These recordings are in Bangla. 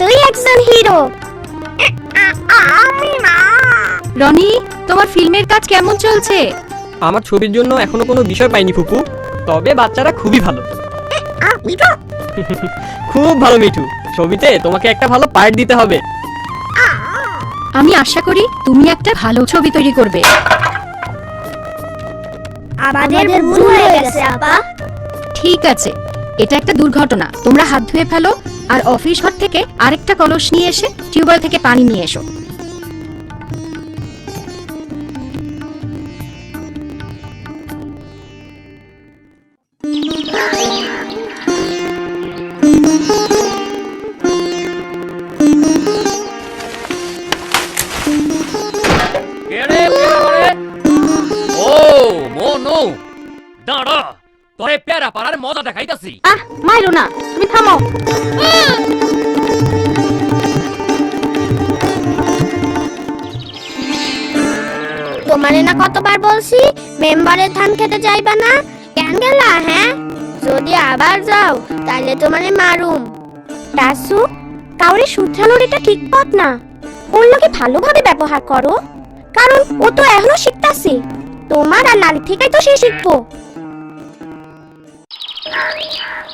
তুই একজন হিরো। আমি না রনি তোমার ফিল্মের কাজ কেমন চলছে? আমার ছবির জন্য এখনও কোনো বিষয় পাইনি ফুপু তবে বাচ্চারা খুবই ভালো। খুব ভালো মিঠু। ছবিতে তোমাকে একটা ভালো পার্ট দিতে হবে। আমি আশা করি তুমি একটা ভালো ছবি তৈরি করবে। আমাদের ভুল হয়ে গেছে আপা। ঠিক আছে। এটা একটা দুর্ঘটনা। তোমরা হাত ধুয়ে ফেলো আর অফিস ঘর থেকে আরেকটা কলস নিয়ে এসে টিউবওয়েল থেকে পানি নিয়ে এসো। ও দাঁড়া। তোরে পেয়ারা পাড়ার মজা দেখাইতাছি। আহ, মাইরো না, তুমি থামো। তোমারে না কতবার বলছি, মেম্বারের ধান খেতে যাইবা না? কেন গেলা হ্যাঁ? যদি আবার যাও তাহলে তোমারে মারুম। দাসু কাউরে শুধরানোর এটা ঠিক পথ না। ওর লোকে ভালোভাবে ব্যবহার করো। কারণ ও তো এখনও শিখতাছে। তোমার আর নারী থেকেই তো সে শিখব। Oh, yeah.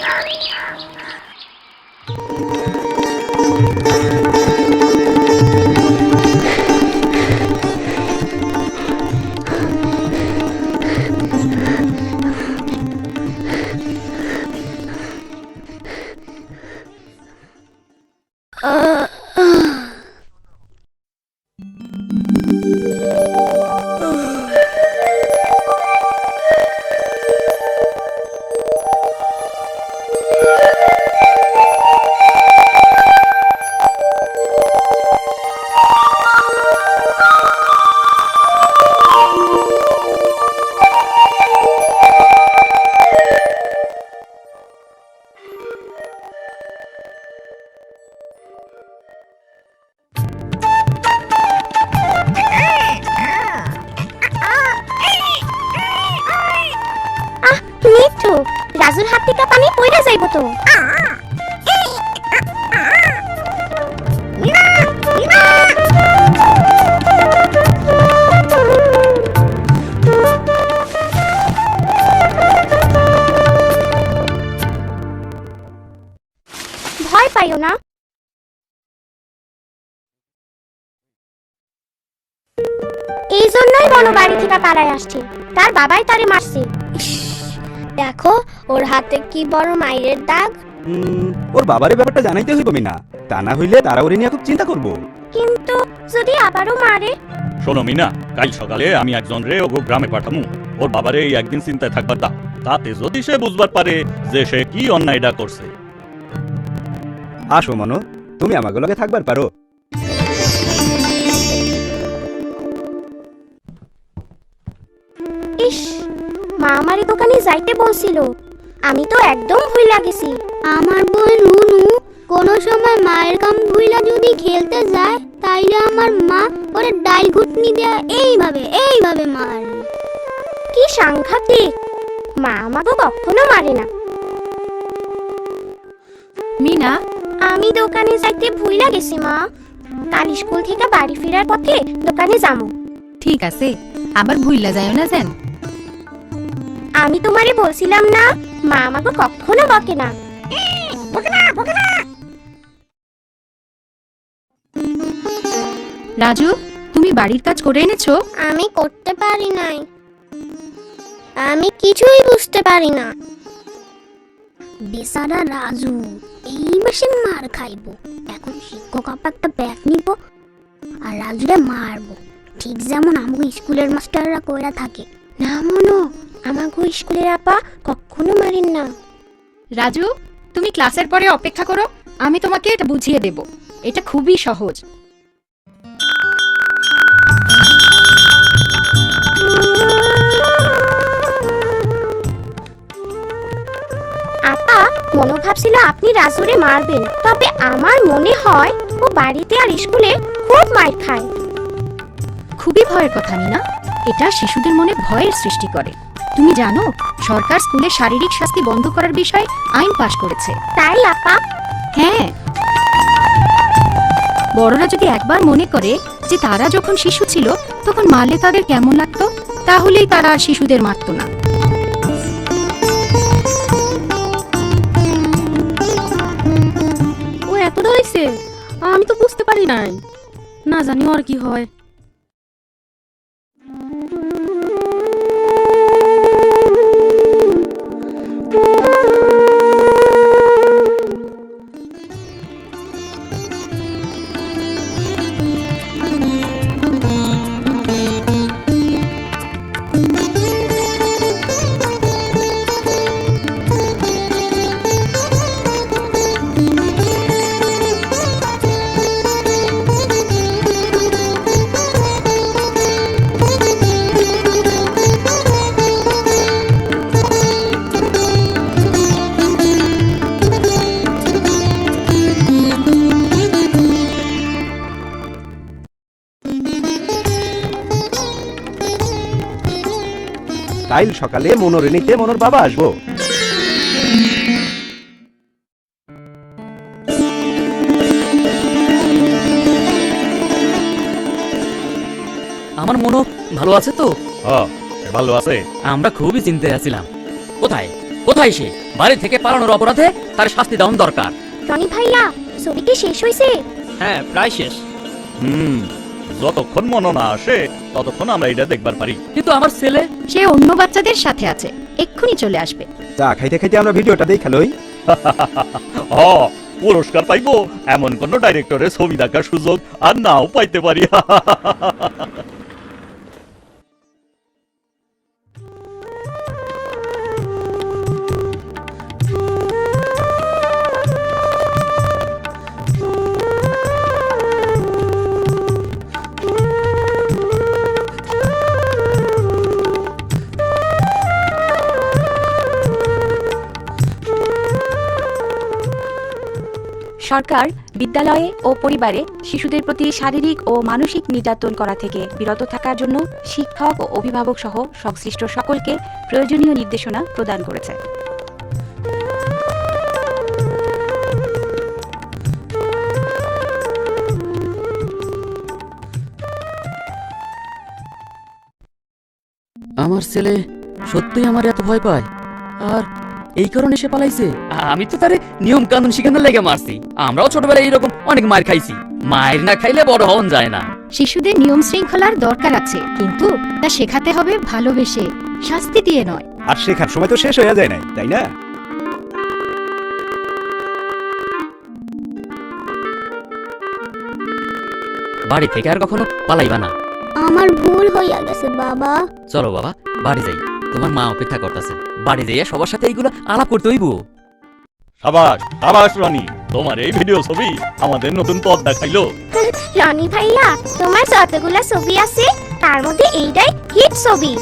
Oh, yeah. Mithu রাজুর হাত থেকে পানি পড়ে যাইব তো। ভয় পাইও না। এই জন্যই বনো বাড়ি থেকে পালায় আসছে। তার বাবাই তারে মারছে। দেখো ওর হাতে কি বড় মাইরের দাগ? উম, ওর বাবারে ব্যাপারটা জানাইতে হইব মিনা। তা না হইলে তারা ওরে নিয়ে খুব চিন্তা করব। কিন্তু যদি আবারও মারে? শোনো মিনা কাল সকালে আমি একজন রে ওগো গ্রামে পাঠামু। ওর বাবারে এই একদিন চিন্তায় থাকবার দাও। তাতে যদি সে বুঝবার পারে যে সে কি অন্যায়টা করছে। আসো মনো তুমি আমাকে লগে থাকবার পারো। ইস মা আমারই দোকানে যাইতে বলছিল। আমি তো একদম ভুল লাগেছি আমার বোন নুনু কোনো সময় মায়ের কাম ভুইলা যদি খেলতে যায় তাইলে আমার মা ওরে ডাইল ঘুটনি দেয়া এইভাবে এইভাবে মার। কি সাংঘাতিক। মা আমাকে কখনো মারে না। মিনা? আমি দোকানে যাইতে ভুল লাগেছি মা। কাল স্কুল থেকে বাড়ি ফেরার পথে দোকানে যাব ঠিক আছে আবার ভুইলা যায় না যেন। আমি তোমারে বলছিলাম না মা আমাকে কখনো বকে না। রাজু তুমি বাড়ির কাজ করে এনেছো? আমি করতে পারি নাই। আমি কিছুই বুঝতে পারি না। বেচারা রাজু এই মাসে মার খাইবো। এখন শিক্ষক আপা একটা ব্যাগ নিব আর রাজুরে মারবো। ঠিক যেমন আমাকে স্কুলের মাস্টাররা কইরা থাকে। না মনো আমাকে স্কুলের আপা কখনো মারেন না। রাজু তুমি ক্লাসের পরে অপেক্ষা করো আমি তোমাকে এটা বুঝিয়ে দেব। এটা খুবই সহজ। আপা মনো ভাবছিল আপনি রাজুরে মারবেন তবে আমার মনে হয় ও বাড়িতে আর স্কুলে খুব মার খায়। খুবই ভয়ের কথা না এটা শিশুদের মনে ভয়ের সৃষ্টি করে। তুমি জানো সরকার স্কুলে শারীরিক শাস্তি বন্ধ করার বিষয়ে আইন পাশ করেছে। তাই আপা? হ্যাঁ। বড়রা যদি একবার মনে করে যে তারা যখন শিশু ছিল তখন মারলে তাদের কেমন লাগতো? তাহলেই তারা আর শিশুদের মারতো না। ও এতটা হয়েছে আমি তো বুঝতে পারি নাই। না জানি আর কি হয়। কাল সকালে মনোরে নিতে মনোর বাবা আসব। আমার মনো ভালো আছে তো? হ্যাঁ ভালো আছে। আমরা খুবই চিন্তায় আছিলাম। কোথায়? কোথায় সে? বাড়ি থেকে পালানোর অপরাধে তার শাস্তি দেওয়ান দরকার। রনি ভাইয়া ছবি কি শেষ হয়েছে? হ্যাঁ প্রায় শেষ। হুম যতক্ষণ মনো না আসে ততক্ষণ আমরা এটা দেখবার পারি। কিন্তু আমার ছেলে সে অন্য বাচ্চাদের সাথে আছে। এক্ষুনি চলে আসবে। যা খাইতে খাইতে আমরা ভিডিওটা দেখালোই হ পুরস্কার পাইবো। এমন কোন ডাইরেক্টরের ছবি দেখার সুযোগ আর নাও পাইতে পারি। সরকার, বিদ্যালয়ে ও পরিবারে শিশুদের প্রতি শারীরিক ও মানসিক নির্যাতন করা থেকে বিরত থাকার জন্য শিক্ষক ও অভিভাবক সহ সংশ্লিষ্ট সকলকে প্রয়োজনীয় নির্দেশনা প্রদান করেছে। আমার ছেলে সত্যিই আমার এত ভয় পায়। আর এই কারণে সে পালাইছে। আমি তো তারে নিয়ম কানুন শিখানোর লেগে মারছি। আমরাও ছোটবেলায় এইরকম অনেক মার খাইছি। মায়ের না খাইলে বড় হন যায় না। শিশুদের নিয়ম শৃঙ্খলার দরকার আছে কিন্তু তা শেখাতে হবে ভালোবেসে। শাস্তি দিয়ে নয়। আর শেখার সময় তো শেষ হয়ে যায় নাই তাই না? বাড়ি থেকে আর কখনো পালাইবা না। আমার ভুল হইয়া গেছে বাবা। চলো বাবা বাড়ি যাই। তোমার মা অপেক্ষা করতেছে। বাড়ি যাইয়া সবার সাথে এইগুলো আলাপ করতে হইব। সাবাস সাবাস রানী। তোমার এই ভিডিও ছবি আমাদের নতুন পথ দেখাইলো রনি ভাইয়া তোমার যতগুলো ছবি আছে তার মধ্যে এইটাই হিট ছবি।